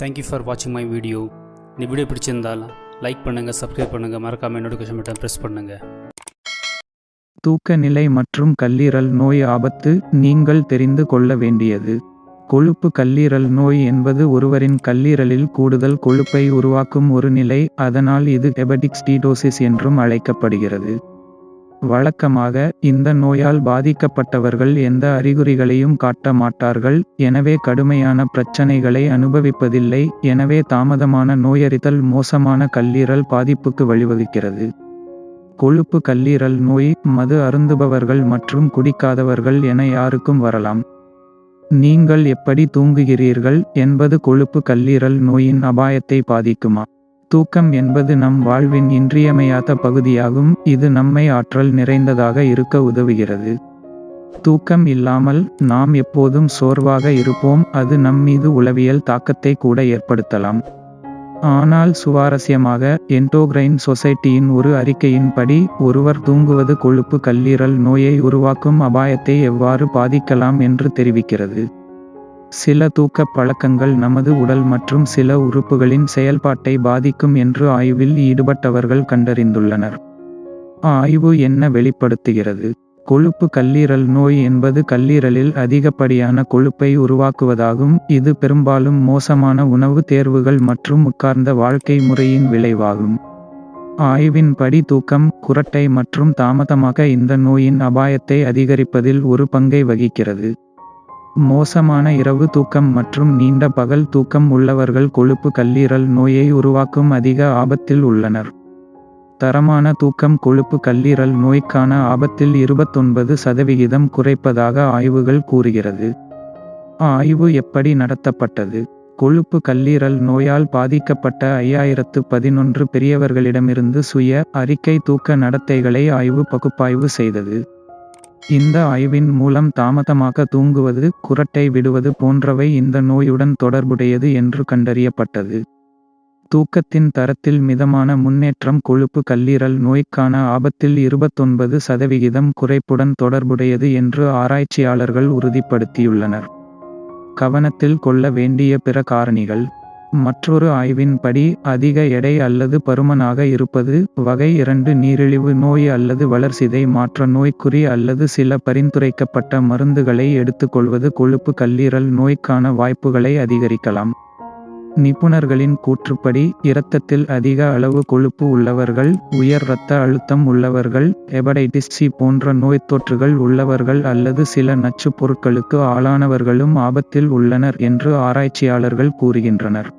Thank you for வாட்சிங் my video இந்த video பிடிச்சிருந்தால் லைக் பண்ணுங்கள் சப்ஸ்கிரைப் பண்ணுங்கள் மறக்காமல் நோட்டிஃபிகேஷன் பட்டன் ப்ரெஸ் பண்ணுங்கள் தூக்க நிலை மற்றும் கல்லீரல் நோய் ஆபத்து நீங்கள் தெரிந்து கொள்ள வேண்டியது. கொழுப்பு கல்லீரல் நோய் என்பது ஒருவரின் கல்லீரலில் கூடுதல் கொழுப்பை உருவாக்கும் ஒரு நிலை அதனால் இது ஹெபடிக் ஸ்டீடோசிஸ் என்றும் அழைக்கப்படுகிறது. வழக்கமாக இந்த நோயால் பாதிக்கப்பட்டவர்கள் எந்த அறிகுறிகளையும் காட்ட மாட்டார்கள் எனவே கடுமையான பிரச்சனைகளை அனுபவிப்பதில்லை எனவே தாமதமான நோயறிதல் மோசமான கல்லீரல் பாதிப்புக்கு வழிவகுக்கிறது. கொழுப்பு கல்லீரல் நோய் மது அருந்துபவர்கள் மற்றும் குடிக்காதவர்கள் என யாருக்கும் வரலாம். நீங்கள் எப்படி தூங்குகிறீர்கள் என்பது கொழுப்பு கல்லீரல் நோயின் அபாயத்தை பாதிக்குமா? தூக்கம் என்பது நம் வாழ்வின் இன்றியமையாத பகுதியாகும் இது நம்மை ஆற்றல் நிறைந்ததாக இருக்க உதவுகிறது. தூக்கம் இல்லாமல் நாம் எப்போதும் சோர்வாக இருப்போம் அது நம் மீது உளவியல் தாக்கத்தை கூட ஏற்படுத்தலாம். ஆனால் சுவாரஸ்யமாக என்டோகிரைன் சொசைட்டியின் ஒரு அறிக்கையின்படி ஒருவர் தூங்குவது கொழுப்பு கல்லீரல் நோயை உருவாக்கும் அபாயத்தை எவ்வாறு பாதிக்கலாம் என்று தெரிவிக்கிறது. சில தூக்க பழக்கங்கள் நமது உடல் மற்றும் சில உறுப்புகளின் செயல்பாட்டை பாதிக்கும் என்று ஆய்வில் ஈடுபட்டவர்கள் கண்டறிந்துள்ளனர். ஆய்வு என்ன வெளிப்படுத்துகிறது? கொழுப்பு கல்லீரல் நோய் என்பது கல்லீரலில் அதிகப்படியான கொழுப்பை உருவாக்குவதாகும். இது பெரும்பாலும் மோசமான உணவு தேர்வுகள் மற்றும் உட்கார்ந்த வாழ்க்கை முறையின் விளைவாகும். ஆய்வின்படி தூக்கம் குரட்டை மற்றும் தாமதமாக இந்த நோயின் அபாயத்தை அதிகரிப்பதில் ஒரு பங்கை வகிக்கிறது. மோசமான இரவு தூக்கம் மற்றும் நீண்ட பகல் தூக்கம் உள்ளவர்கள் கொழுப்பு கல்லீரல் நோயை உருவாக்கும் அதிக ஆபத்தில் உள்ளனர். தரமான தூக்கம் கொழுப்பு கல்லீரல் நோய்க்கான ஆபத்தில் இருபத்தொன்பது சதவிகிதம் குறைப்பதாக ஆய்வுகள் கூறுகிறது. ஆய்வு எப்படி நடத்தப்பட்டது? கொழுப்பு கல்லீரல் நோயால் பாதிக்கப்பட்ட ஐயாயிரத்து பதினொன்று பெரியவர்களிடமிருந்து சுய அறிக்கை தூக்க நடத்தைகளை ஆய்வு பகுப்பாய்வு செய்தது. இந்த ஆய்வின் மூலம் தாமதமாக தூங்குவது குரட்டை விடுவது போன்றவை இந்த நோயுடன் தொடர்புடையது என்று கண்டறியப்பட்டது. தூக்கத்தின் தரத்தில் மிதமான முன்னேற்றம் கொழுப்பு கல்லீரல் நோய்க்கான ஆபத்தில் இருபத்தொன்பது சதவிகிதம் குறைப்புடன் தொடர்புடையது என்று ஆராய்ச்சியாளர்கள் உறுதிப்படுத்தியுள்ளனர். கவனத்தில் கொள்ள வேண்டிய பிற காரணிகள். மற்றொரு ஆய்வின்படி அதிக எடை அல்லது பருமனாக இருப்பது வகை இரண்டு நீரிழிவு நோய் அல்லது வளர்சிதை மாற்ற நோய்க்குறி அல்லது சில பரிந்துரைக்கப்பட்ட மருந்துகளை எடுத்துக்கொள்வது கொழுப்பு கல்லீரல் நோய்க்கான வாய்ப்புகளை அதிகரிக்கலாம். நிபுணர்களின் கூற்றுப்படி இரத்தத்தில் அதிக அளவு கொழுப்பு உள்ளவர்கள் உயர் இரத்த அழுத்தம் உள்ளவர்கள் ஹெபடைட்டிஸ் சி போன்ற நோய் தொற்றுகள் உள்ளவர்கள் அல்லது சில நச்சுப் பொருட்களுக்கு ஆளானவர்களும் ஆபத்தில் உள்ளனர் என்று ஆராய்ச்சியாளர்கள் கூறுகின்றனர்.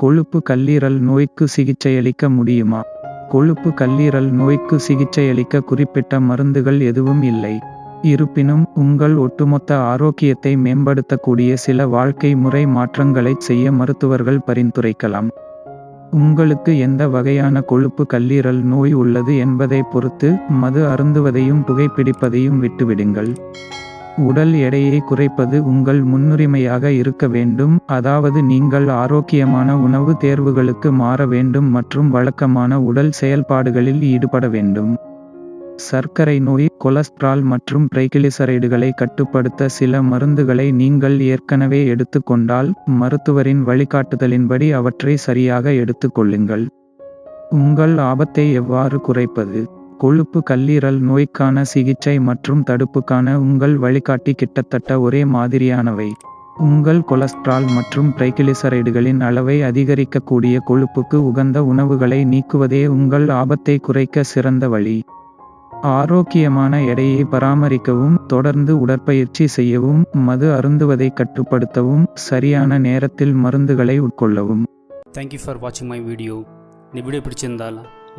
கொழுப்பு கல்லீரல் நோய்க்கு சிகிச்சையளிக்க முடியுமா? கொழுப்பு கல்லீரல் நோய்க்கு சிகிச்சையளிக்க குறிப்பிட்ட மருந்துகள் எதுவும் இல்லை. இருப்பினும் உங்கள் ஒட்டுமொத்த ஆரோக்கியத்தை மேம்படுத்தக்கூடிய சில வாழ்க்கை முறை மாற்றங்களைச் செய்ய மருத்துவர்கள் பரிந்துரைக்கலாம். உங்களுக்கு எந்த வகையான கொழுப்பு கல்லீரல் நோய் உள்ளது என்பதை பொறுத்து மது அருந்துவதையும் புகைப்பிடிப்பதையும் விட்டுவிடுங்கள். உடல் எடையை குறைப்பது உங்கள் முன்னுரிமையாக இருக்க வேண்டும். அதாவது நீங்கள் ஆரோக்கியமான உணவு தேர்வுகளுக்கு மாற வேண்டும் மற்றும் வழக்கமான உடல் செயல்பாடுகளில் ஈடுபட வேண்டும். சர்க்கரை நோய் கொலஸ்ட்ரால் மற்றும் பிரைகிளிசரைடுகளை கட்டுப்படுத்த சில மருந்துகளை நீங்கள் ஏற்கனவே எடுத்துக்கொண்டால் மருத்துவரின் வழிகாட்டுதலின்படி அவற்றை சரியாக எடுத்துக்கொள்ளுங்கள் உங்கள் ஆபத்தை எவ்வாறு குறைப்பது? கொழுப்பு கல்லீரல் நோய்க்கான சிகிச்சை மற்றும் தடுப்புக்கான உங்கள் வழிகாட்டி கிட்டத்தட்ட ஒரே மாதிரியானவை. உங்கள் கொலஸ்ட்ரால் மற்றும் ட்ரைகிளிசரைடுகளின் அளவை அதிகரிக்கக்கூடிய கொழுப்புக்கு உகந்த உணவுகளை நீக்குவதே உங்கள் ஆபத்தை குறைக்க சிறந்த வழி. ஆரோக்கியமான எடையை பராமரிக்கவும் தொடர்ந்து உடற்பயிற்சி செய்யவும் மது அருந்துவதை கட்டுப்படுத்தவும் சரியான நேரத்தில் மருந்துகளை உட்கொள்ளவும். தேங்க்யூ ஃபார் வாட்சிங் மை வீடியோ இந்த வீடியோ பிடிச்சிருந்தால்